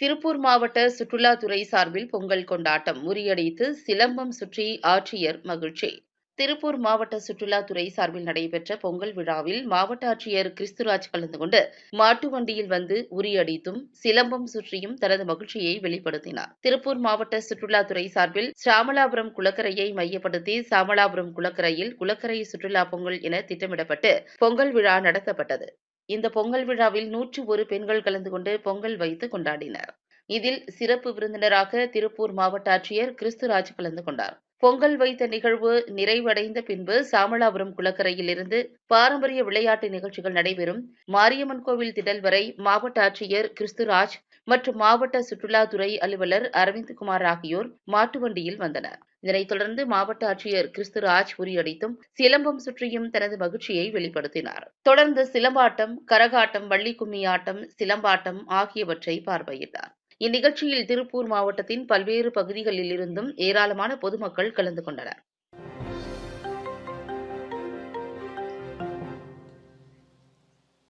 திருப்பூர் மாவட்ட சுற்றுலாத்துறை சார்பில் பொங்கல் கொண்டாட்டம் முறியடித்து சிலம்பம் சுற்றி ஆட்சியர் மகிழ்ச்சி. திருப்பூர் மாவட்ட சுற்றுலாத்துறை சார்பில் நடைபெற்ற பொங்கல் விழாவில் மாவட்ட ஆட்சியர் கிறிஸ்துராஜ் கலந்து கொண்டு மாட்டு வண்டியில் வந்து உரியடித்தும் சிலம்பம் சுற்றியும் தனது மகிழ்ச்சியை வெளிப்படுத்தினார். திருப்பூர் மாவட்ட சுற்றுலாத்துறை சார்பில் சாமலாபுரம் குளக்கரையை மையப்படுத்தி சாமலாபுரம் குளக்கரையில் குளக்கரை சுற்றுலா பொங்கல் என திட்டமிடப்பட்டு பொங்கல் விழா நடத்தப்பட்டது. இந்த பொங்கல் விழாவில் நூற்று ஒரு பெண்கள் கலந்து கொண்டு பொங்கல் வைத்து கொண்டாடினர். இதில் சிறப்பு விருந்தினராக திருப்பூர் மாவட்ட ஆட்சியர் கிறிஸ்துராஜ் கலந்து கொண்டார். பொங்கல் வைத்த நிகழ்வு நிறைவடைந்த பின்பு சாமலாபுரம் குளக்கரையில் இருந்து பாரம்பரிய விளையாட்டு நிகழ்ச்சிகள் நடைபெறும். மாரியம்மன் கோவில் திடல் வரை மாவட்ட ஆட்சியர் கிறிஸ்துராஜ் மற்றும் மாவட்ட சுற்றுலாத்துறை அலுவலர் அரவிந்த்குமார் ஆகியோர் மாட்டு வண்டியில் வந்தனர். இதனைத் தொடர்ந்து மாவட்ட ஆட்சியர் கிறிஸ்துராஜ் உரியடித்தும் சிலம்பம் சுற்றியும் தனது மகிழ்ச்சியை வெளிப்படுத்தினார். தொடர்ந்து சிலம்பாட்டம் கரகாட்டம் வள்ளிக்கும்மி ஆட்டம் சிலம்பாட்டம் ஆகியவற்றை பார்வையிட்டார். இந்நிகழ்ச்சியில் திருப்பூர் மாவட்டத்தின் பல்வேறு பகுதிகளில் இருந்தும் ஏராளமான பொதுமக்கள் கலந்து கொண்டனர்.